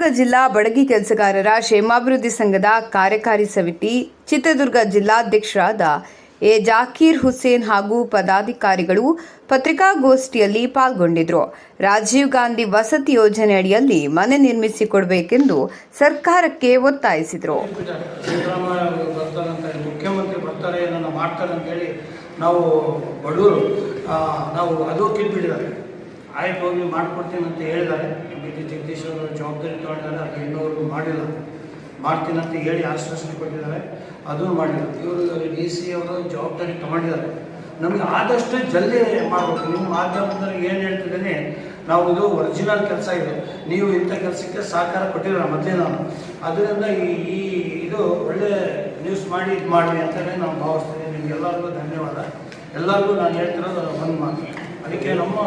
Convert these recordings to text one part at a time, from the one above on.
ಚಿತ್ರದುರ್ಗ ಜಿಲ್ಲಾ ಬಡಗಿ ಕೆಲಸಗಾರರ ಕ್ಷೇಮಾಭಿವೃದ್ಧಿ ಸಂಘದ ಕಾರ್ಯಕಾರಿ ಸಮಿತಿ, ಚಿತ್ರದುರ್ಗ ಜಿಲ್ಲಾಧ್ಯಕ್ಷರಾದ ಎ. ಜಾಕೀರ್ ಹುಸೇನ್ ಹಾಗೂ ಪದಾಧಿಕಾರಿಗಳು ಪತ್ರಿಕಾಗೋಷ್ಠಿಯಲ್ಲಿ ಪಾಲ್ಗೊಂಡಿದ್ರು. ರಾಜೀವ್ ಗಾಂಧಿ ವಸತಿ ಯೋಜನೆ ಅಡಿಯಲ್ಲಿ ಮನೆ ನಿರ್ಮಿಸಿಕೊಡಬೇಕೆಂದು ಸರ್ಕಾರಕ್ಕೆ ಒತ್ತಾಯಿಸಿದರು. ಮುಖ್ಯಮಂತ್ರಿ ಬರ್ತಾರೆ ನಾವು ಬಡವರು ನಾವು ಅದು ಆಯ್ತು, ಹೋಗಿ ಮಾಡಿಕೊಡ್ತೀನಿ ಅಂತ ಹೇಳಿದ್ದಾರೆ. ಬಿ ಟಿ ಜಗದೀಶ್ ಅವರು ಜವಾಬ್ದಾರಿ ತೊಗೊಂಡಿದ್ದಾರೆ. ಅದು ಇನ್ನೂವರೆಗೂ ಮಾಡಿಲ್ಲ. ಮಾಡ್ತೀನಿ ಅಂತ ಹೇಳಿ ಆಶ್ವಾಸನೆ ಕೊಟ್ಟಿದ್ದಾರೆ. ಅದೂ ಮಾಡಿಲ್ಲ. ಇವರು ಡಿ ಸಿ ಅವರು ಜವಾಬ್ದಾರಿ ತಗೊಂಡಿದ್ದಾರೆ. ನಮಗೆ ಆದಷ್ಟು ಜಲ್ದಿ ಮಾಡಬೇಕು. ನಿಮ್ಮ ಮಾಧ್ಯಮದಲ್ಲಿ ಏನು ಹೇಳ್ತಿದ್ದೀನಿ, ನಾವು ಇದು ಒರಿಜಿನಲ್ ಕೆಲಸ ಇದು. ನೀವು ಇಂಥ ಕೆಲಸಕ್ಕೆ ಸಹಕಾರ ಕೊಟ್ಟಿದ್ದಾರೆ ಮೊದಲೇ ನಾನು ಅದರಿಂದ ಈ ಈ ಇದು ಒಳ್ಳೆ ನ್ಯೂಸ್ ಮಾಡಿ ಇದು ಮಾಡಿ ಅಂತಲೇ ನಾನು ಭಾವಿಸ್ತೀನಿ ನಿಮ್ಗೆಲ್ಲರಿಗೂ ಧನ್ಯವಾದ. ಎಲ್ಲರಿಗೂ ನಾನು ಹೇಳ್ತಿರೋದು ಒಂದು ಮಾತು. ಅದಕ್ಕೆ ನಮ್ಮ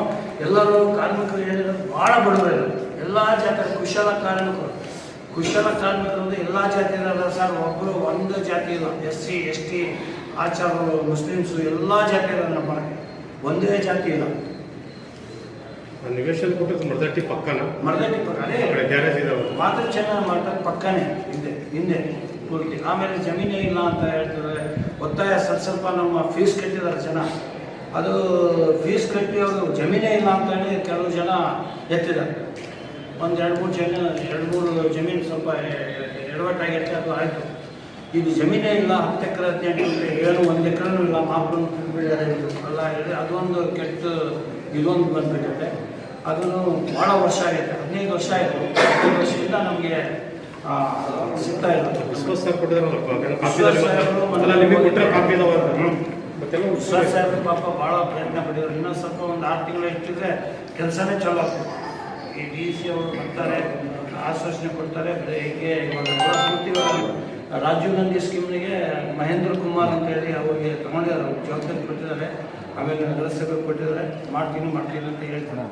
ಎಲ್ಲರೂ ಕಾರ್ಮಿಕರು ಹೇಳಿರೋದು ಭಾಳ ಬಡವರು ಎಲ್ಲ ಜಾತಿ ಕುಶಲ ಕಾರ್ಮಿಕರು. ಕುಶಲ ಕಾರ್ಮಿಕರು ಅಂದರೆ ಎಲ್ಲ ಜಾತಿ ಇರಲ್ಲ ಸರ್ ಒಬ್ಬರು ಒಂದು ಜಾತಿ ಇಲ್ಲ. ಎಸ್ ಸಿ ಎಸ್ ಟಿ ಆಚಾರರು ಮುಸ್ಲಿಮ್ಸು ಎಲ್ಲ ಜಾತಿ ಇರಲ್ಲ ನಮ್ಮ ಒಂದೇ ಜಾತಿ ಇಲ್ಲ. ನಿವೇಶನ ಕೊಟ್ಟು ಮರದಟ್ಟಿ ಪಕ್ಕನ? ಮರದಟ್ಟಿ ಪಕ್ಕನೇ ಗ್ಯಾರೇಜ್ ಇದಾವೆ. ಮಾತ್ರ ಚೆನ್ನಾಗಿ ಮಾಡ್ತಾರೆ ಪಕ್ಕನೇ ಹಿಂದೆ ಹಿಂದೆ ಪೂರ್ತಿ. ಆಮೇಲೆ ಜಮೀನೇ ಇಲ್ಲ ಅಂತ ಹೇಳ್ತಾರೆ. ಒತ್ತಾಯ ಸ್ವಲ್ಪ ಸ್ವಲ್ಪ ನಮ್ಮ ಫೀಸ್ ಕಟ್ಟಿದ್ದಾರೆ ಜನ. ಅದು ಫೀಸ್ ಕಟ್ಟಿ ಅವರು ಜಮೀನೇ ಇಲ್ಲ ಅಂತ ಹೇಳಿ ಕೆಲವು ಜನ ಎತ್ತಿದ್ದಾರೆ. ಒಂದು ಎರಡು ಮೂರು ಜನ ಎರಡು ಮೂರು ಜಮೀನು ಸ್ವಲ್ಪ ಎಡವಟ್ಟಾಗೈತೆ ಅದು ಆಯಿತು. ಇದು ಜಮೀನೇ ಇಲ್ಲ ಹತ್ತು ಎಕರೆ ಹದಿನೆಂಟು ಏನು ಒಂದು ಎಕರೆನೂ ಇಲ್ಲ ಮಾಪನ್ನು ಬಿಟ್ಟಿದ್ದಾರೆ ಎಲ್ಲ ಹೇಳಿ ಅದೊಂದು ಕೆಟ್ಟ ಇದೊಂದು ಬಂದ್ಬಿಟ್ಟಿದೆ. ಅದನ್ನು ಭಾಳ ವರ್ಷ ಆಗಿದೆ ಹದಿನೈದು ವರ್ಷ ಆಯಿತು. ಹದಿನೈದು ವರ್ಷದಿಂದ ನಮಗೆ ಸಿಗ್ತಾ ಇಲ್ಲ. ವಿಶ್ವಾಸ ಸರ್ ಸಾಹೇಬ್ರು, ಪಾಪ ಭಾಳ ಪ್ರಯತ್ನ ಪಡೆಯೋರು ಇನ್ನೊಂದು ಸ್ವಲ್ಪ ಒಂದು ಆರು ತಿಂಗಳು ಇಟ್ಟಿದ್ರೆ ಕೆಲಸನೇ ಚಲೋ ಆಗ್ತದೆ. ಈ ಡಿ ಸಿ ಅವರು ಬರ್ತಾರೆ, ಆಶ್ವಾಸನೆ ಕೊಡ್ತಾರೆ. ಹೇಗೆ ಇವಾಗ ರಾಜೀವ್ ಗಾಂಧಿ ಸ್ಕೀಮ್ನಿಗೆ ಮಹೇಂದ್ರ ಕುಮಾರ್ ಅಂತ ಹೇಳಿ ಅವ್ರಿಗೆ ತಗೊಂಡಿದ್ದಾರೆ. ಜವಾಬ್ದಾರಿ ಕೊಟ್ಟಿದ್ದಾರೆ. ಆಮೇಲೆ ನಗರಸಭೆ ಕೊಟ್ಟಿದ್ದಾರೆ. ಮಾಡ್ತೀನಿ ಮಾಡ್ತೀನಿ ಅಂತ ಹೇಳ್ತಾರೆ.